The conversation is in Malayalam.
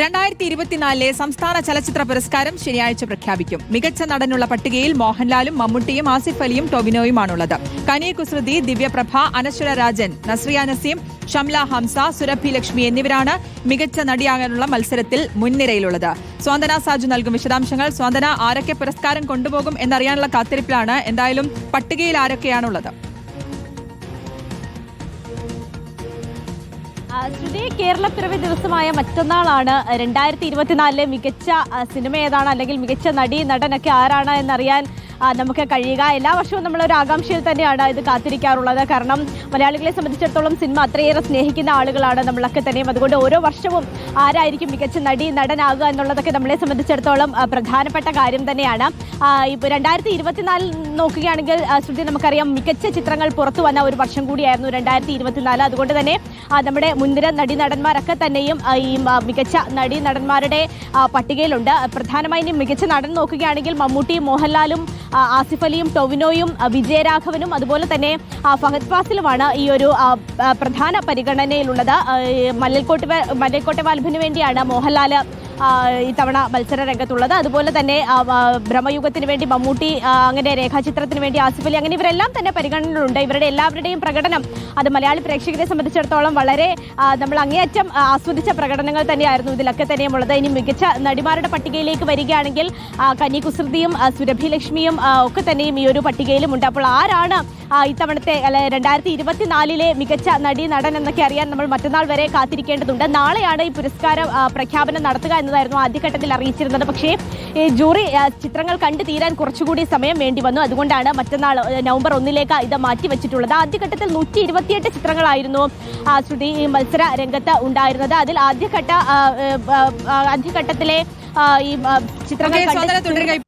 രണ്ടായിരത്തി ഇരുപത്തിനാലിലെ സംസ്ഥാന ചലച്ചിത്ര പുരസ്കാരം ശനിയാഴ്ച പ്രഖ്യാപിക്കും. മികച്ച നടനുള്ള പട്ടികയിൽ മോഹൻലാലും മമ്മൂട്ടിയും ആസിഫ് അലിയും ടൊവിനോയുമാണുള്ളത്. കനി കുസൃതി ദിവ്യപ്രഭ അനശ്വര രാജൻ നസ്രിയ നസീം ഷംല ഹംസ സുരഭി ലക്ഷ്മി എന്നിവരാണ് മികച്ച നടിയാകാനുള്ള മത്സരത്തിൽ മുൻനിരയിലുള്ളത്. സ്വാന്തന സാജു നൽകും വിശദാംശങ്ങൾ. സ്വാന്തന ആരൊക്കെ പുരസ്കാരം കൊണ്ടുപോകും എന്നറിയാനുള്ള കാത്തിരിപ്പിലാണ് എന്തായാലും പട്ടികയിൽ ആരൊക്കെയാണുള്ളത്. ശ്രുതി കേരളപ്പിറവി ദിവസമായ മറ്റന്നാളാണ്. രണ്ടായിരത്തി ഇരുപത്തിനാലിലെ മികച്ച സിനിമ ഏതാണ്? അല്ലെങ്കിൽ മികച്ച നടി നടനൊക്കെ ആരാണ് എന്നറിയാൻ നമുക്ക് കഴിയുക. എല്ലാ വർഷവും നമ്മൾ ഒരു ആകാംക്ഷയിൽ തന്നെയാണ് ഇത് കാത്തിരിക്കാറുള്ളത്. കാരണം മലയാളികളെ സംബന്ധിച്ചിടത്തോളം സിനിമ അത്രയേറെ സ്നേഹിക്കുന്ന ആളുകളാണ് നമ്മളൊക്കെ തന്നെയും. അതുകൊണ്ട് ഓരോ വർഷവും ആരായിരിക്കും മികച്ച നടി നടനാകുക എന്നുള്ളതൊക്കെ നമ്മളെ സംബന്ധിച്ചിടത്തോളം പ്രധാനപ്പെട്ട കാര്യം തന്നെയാണ്. ഇപ്പോൾ രണ്ടായിരത്തി ഇരുപത്തിനാലിൽ നോക്കുകയാണെങ്കിൽ ശ്രുതി നമുക്കറിയാം മികച്ച ചിത്രങ്ങൾ പുറത്തു വന്ന ഒരു വർഷം കൂടിയായിരുന്നു രണ്ടായിരത്തി ഇരുപത്തിനാല്. അതുകൊണ്ട് തന്നെ നമ്മുടെ മുൻനിര നടി നടന്മാരൊക്കെ തന്നെയും ഈ മികച്ച നടി നടന്മാരുടെ പട്ടികയിലുണ്ട്. പ്രധാനമായും മികച്ച നടൻ നോക്കുകയാണെങ്കിൽ മമ്മൂട്ടി മോഹൻലാലും ആസിഫ് അലിയും ടൊവിനോയും വിജയരാഘവനും അതുപോലെ തന്നെ ഫഹദ് ഫാസിലുമാണ് ഈ ഒരു പ്രധാന പരിഗണനയിലുള്ളത്. മല്ലൽക്കോട്ട് മല്ലൽക്കോട്ടെ വാൽഭിന് വേണ്ടിയാണ് മോഹൻലാൽ ഇത്തവണ മത്സര രംഗത്തുള്ളത്. അതുപോലെ തന്നെ ബ്രഹ്മയുഗത്തിന് വേണ്ടി മമ്മൂട്ടി അങ്ങനെ രേഖാചിത്രത്തിന് വേണ്ടി ആസിഫ് അലി അങ്ങനെ ഇവരെല്ലാം തന്നെ പരിഗണനയിലുണ്ട്. ഇവരുടെ എല്ലാവരുടെയും പ്രകടനം അത് മലയാളി പ്രേക്ഷകരെ സംബന്ധിച്ചിടത്തോളം വളരെ നമ്മൾ അങ്ങേയറ്റം ആസ്വദിച്ച പ്രകടനങ്ങൾ തന്നെയായിരുന്നു ഇതിലൊക്കെ തന്നെയും ഉള്ളത്. ഇനി മികച്ച നടിമാരുടെ പട്ടികയിലേക്ക് വരികയാണെങ്കിൽ കന്നി കുസൃതിയും സുരഭി ലക്ഷ്മിയും ഒക്കെ തന്നെയും ഈ ഒരു പട്ടികയിലും ഉണ്ട് അപ്പോൾ ആരാണ് ഇത്തവണത്തെ അല്ലെ രണ്ടായിരത്തി ഇരുപത്തിനാലിലെ മികച്ച നടി നടൻ എന്നൊക്കെ അറിയാൻ നമ്മൾ മറ്റന്നാൾ വരെ കാത്തിരിക്കേണ്ടതുണ്ട്. നാളെയാണ് ഈ പുരസ്കാരം പ്രഖ്യാപനം നടത്തുക എന്നതായിരുന്നു ആദ്യഘട്ടത്തിൽ അറിയിച്ചിരുന്നത്. പക്ഷേ ഈ ജൂറി ചിത്രങ്ങൾ കണ്ടു തീരാൻ കുറച്ചുകൂടി സമയം വേണ്ടി വന്നു. അതുകൊണ്ടാണ് മറ്റന്നാൾ നവംബർ ഒന്നിലേക്ക് ഇത് മാറ്റിവെച്ചിട്ടുള്ളത് ആദ്യഘട്ടത്തിൽ നൂറ്റി ഇരുപത്തിയെട്ട് ചിത്രങ്ങളായിരുന്നു ശ്രുതി ഈ മത്സര രംഗത്ത് ഉണ്ടായിരുന്നത്. അതിൽ ആദ്യഘട്ട ആദ്യഘട്ടത്തിലെ ഈ ചിത്രങ്ങൾ